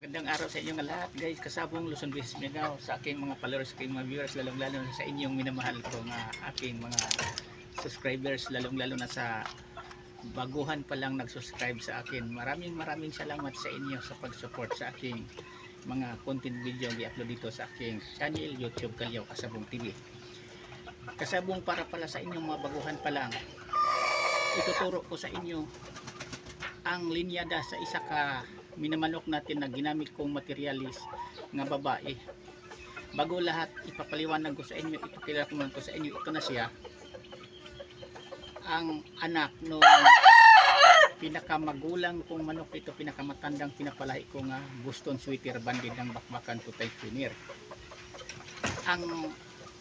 Magandang araw sa inyong lahat guys, kasabong Luzon Business Mindanao sa aking mga followers, aking mga viewers, lalong lalo na sa inyong minamahal ko nga aking mga subscribers, lalong lalo na sa baguhan pa lang nag-subscribe sa akin. Maraming maraming salamat sa inyo sa pag-support sa aking mga content video i-upload dito sa aking channel YouTube Kalyaw Kasabong TV. Kasabong para pala sa inyong mga baguhan pa lang, ituturo ko sa inyo ang linyada sa isa ka minamanok natin na ginamit kong materialis nga babae. Bago lahat, ipapaliwanag ko sa inyo, ipakilala ko muna ko sa inyo, ito na siya. Ang anak no pinakamagulang kong manok ito, pinakamatandang pinapalahi ko nga Boston Sweater Banded ng Bakbakan Tutay Pioneer. Ang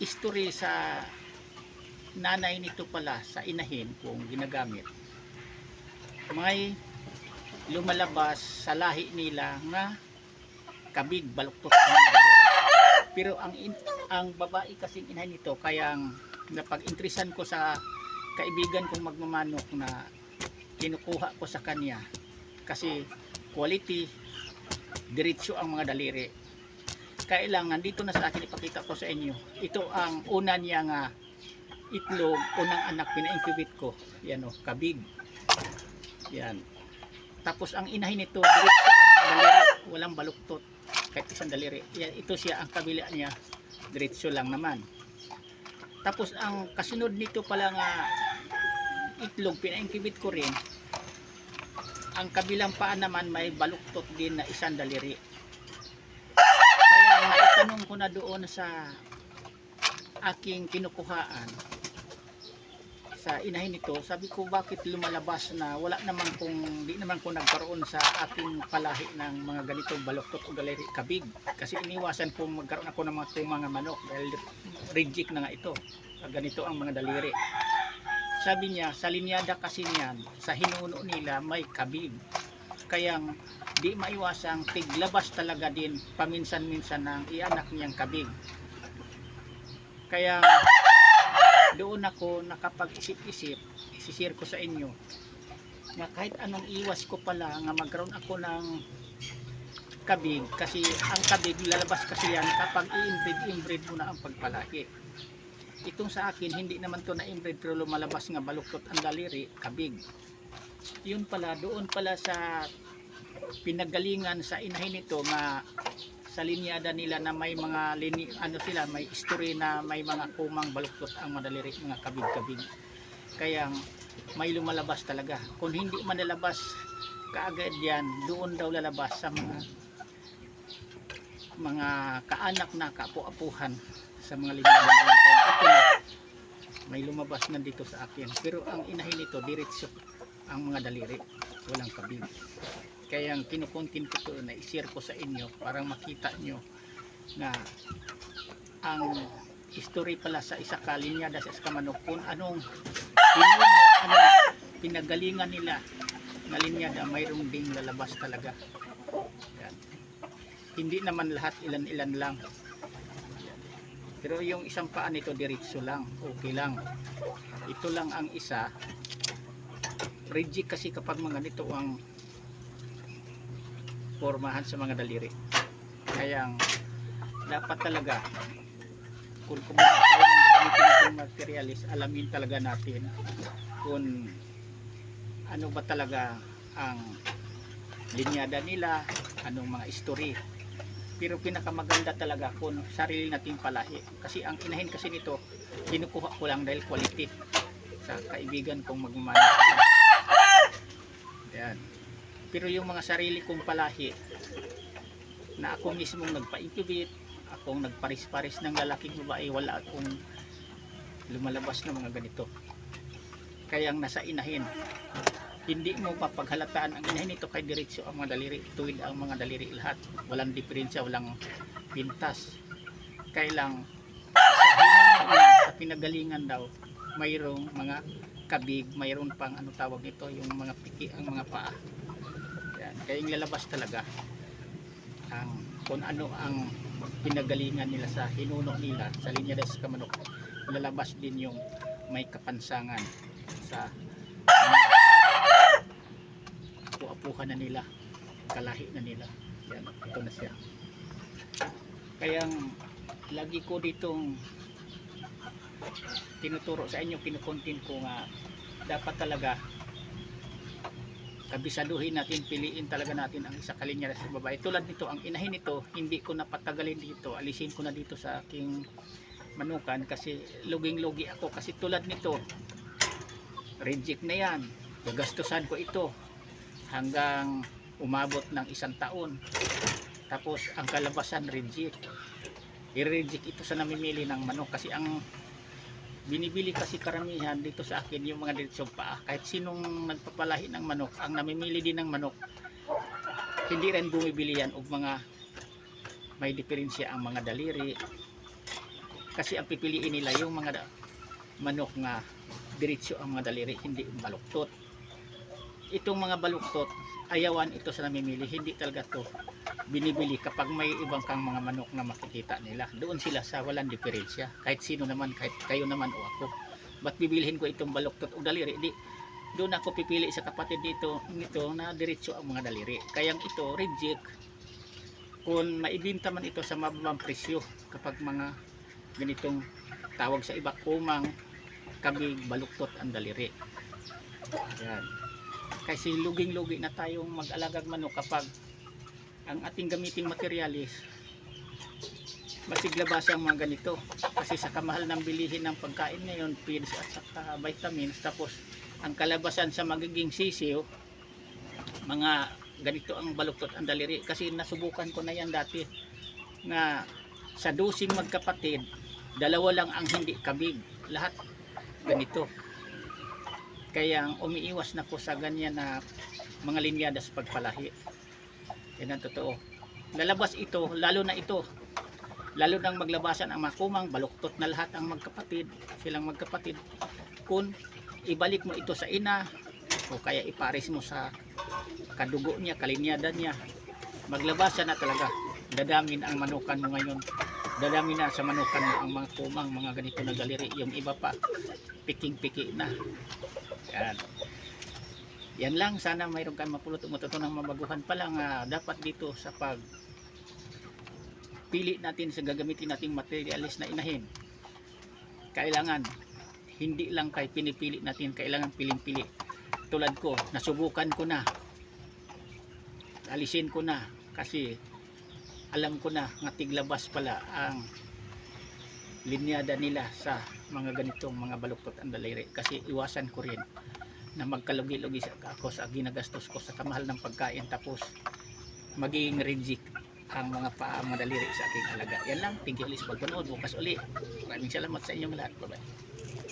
history sa nanay nito pala sa inahin kung ginagamit may lumalabas sa lahi nila nga kabig baluktot pero ang in, ang babae kasing inahin nito kayang napag-intrisan ko sa kaibigan kong magmamanok na kinukuha ko sa kanya. Kasi quality diretso ang mga daliri. Kailangan dito na sa akin ipakita ko sa inyo. Ito ang una niya nga itlog unang anak pina-incubate ko. Yan o kabig. Yan tapos ang inahin nito daliri walang baluktot. Kahit isang daliri. Ito siya ang kabila niya diretso lang naman. Tapos ang kasunod nito pala nga itlog pina-incubate ko rin. Ang kabilang paa naman may baluktot din na isang daliri. Kaya naitanong ko na doon sa aking kinukuhaan sa inahin nito, sabi ko bakit lumalabas na wala naman kung di naman ko nagkaroon sa aking palahi ng mga ganitong baluktot o galeri kabig? Kasi iniwasan ko magkaroon ako ng mga tumang manok dahil reject na nga ito. Ganito ang mga daliri. Sabi niya sa linyada kasi niyan sa hinuno nila may kabig. Kayang di maiwasang tiglabas talaga din paminsan-minsan ng ianak niyang kabig. Kaya doon ako nakapag-isip-isip isishare ko sa inyo na kahit anong iwas ko pala nga magkaroon ako ng kabig kasi ang kabig lalabas kasi yan kapag i-inbreed inbreed mo na ang pagpalahi. Itong sa akin hindi naman to na inbreed pero lumalabas nga baluktot ang daliri kabig. Yun pala doon pala sa pinagalingan sa inahin nito nga sa linyada nila na may mga lini, ano sila may history na may mga kumang baluktot ang madaliri mga kabig-kabig. Kaya may lumalabas talaga. Kung hindi man lalabas kaagad yan doon daw lalabas sa mga mga kaanak na kaapu-apuhan sa mga linyada. Nila may lumabas na dito sa akin. Pero ang inahin nito diretso ang mga daliri. Walang kabig kaya ang kinukontin ko to na i-share ko sa inyo para makita nyo na ang history pala sa isa kalinyada sa Escamanok kung anong pinuno, anong pinagalingan nila na linyada mayroong ding lalabas talaga. Yan. hindi naman lahat ilan-ilan lang. Pero yung isang paa nito diretso lang okay lang. Ito lang ang isa. Reject kasi kapag mga nito ang pormahan sa mga daliri. Kaya dapat talaga kung kumuha tayo ng gagamitin natin materialis alamin talaga natin kung ano ba talaga ang linyada nila anong mga history. Pero pinakamaganda talaga kung sarili nating palahi. Kasi ang inahin kasi nito kinukuha ko lang dahil quality sa kaibigan kong magmamana yan pero yung mga sarili kong palahi na ako mismong nagpa-incubate akong nagparis-paris ng lalaking babae wala akong lumalabas na mga ganito. Kaya ang nasa inahin. Hindi mo papaghalataan ang inahin. Nito kay diretso ang mga daliri tuwid ang mga daliri lahat. Walang diferensya walang pintas kailang sa pinagalingan daw mayroong mga kabig mayroon pang ano tawag nito yung mga piki ang mga paa. Kaya yung lalabas talaga ang kung ano ang pinagalingan nila sa hinuno nila sa linya des kamanok lalabas din yung may kapansangan sa mga apu-apuhan na nila kalahi na nila Yan, ito na siya. Kaya lagi ko ditong tinuturo sa inyo, kinukontin ko nga dapat talaga kabisaduhin natin, piliin talaga natin ang isa kalinya sa babae. Tulad nito, ang inahin nito, hindi ko napatagalin dito. Alisin ko na dito sa aking manukan kasi luging-lugi ako. Kasi tulad nito, reject na yan. Gagastusan ko ito hanggang umabot ng isang taon. Tapos ang kalabasan reject. I-reject ito sa namimili ng manok kasi ang binibili kasi karamihan dito sa akin yung mga diretsong paa kahit sinong nagpapalahi ng manok ang namimili din ng manok hindi rin bumibili yan og mga may diferensya ang mga daliri. Kasi ang pipiliin nila yung mga manok nga diretso ang mga daliri hindi yung baluktot itong mga baluktot ayawan ito sa namimili. Hindi talaga to binibili kapag may ibang kang mga manok na makikita nila. Doon sila sa walang diferensya. Kahit sino naman kahit kayo naman o ako. Ba't bibilhin ko itong baluktot o daliri? Di doon ako pipili sa kapatid dito nito na diretso ang mga daliri. Kaya ito reject. Kung maibinta man ito sa mababang presyo kapag mga ganitong tawag sa iba kumang kabig baluktot ang daliri. Yan kasi luging-lugi na tayong mag-alagag manok kapag ang ating gamiting materialis masiglabas ang mga ganito. Kasi sa kamahal ng bilihin ng pagkain ngayon feeds at saka vitamins tapos ang kalabasan sa magiging sisiw mga ganito ang baluktot ang daliri. Kasi nasubukan ko na yan dati na sa dosing magkapatid dalawa lang ang hindi kabig. Lahat ganito kaya umiiwas na ko sa ganyan na mga linyada sa pagpalahi yan ang totoo. Lalabas ito, lalo na ito. Lalo nang maglabasan ang makumang, baluktot na lahat ang magkapatid, silang magkapatid. Kung ibalik mo ito sa ina, o kaya iparis mo sa kadugo niya, kalinyada niya, maglabasan na talaga. Dadamin ang manukan mo ngayon. Dadamin na sa manukan mo ang mga kumang, mga ganito na galiri. Yung iba pa, piking-piki na. Yan. Yan lang sana mayroon kang mapulot matutunang mabaguhan pa lang ah, dapat dito sa pag pili natin sa gagamitin nating materialis na inahin. Kailangan hindi lang kay pinipili natin kailangan piling-pili. Tulad ko nasubukan ko na. Alisin ko na kasi alam ko na nga tiglabas pala ang linyada nila sa mga ganitong mga baluktot ang daliri kasi iwasan ko rin na magkalugi-lugi ako sa ginagastos ko sa kamahal ng pagkain tapos maging reject ang mga pa mga daliri sa aking alaga. Yan lang. Thank you ulit sa pagpanood. Bukas uli. Maraming salamat sa inyong lahat. Bye-bye.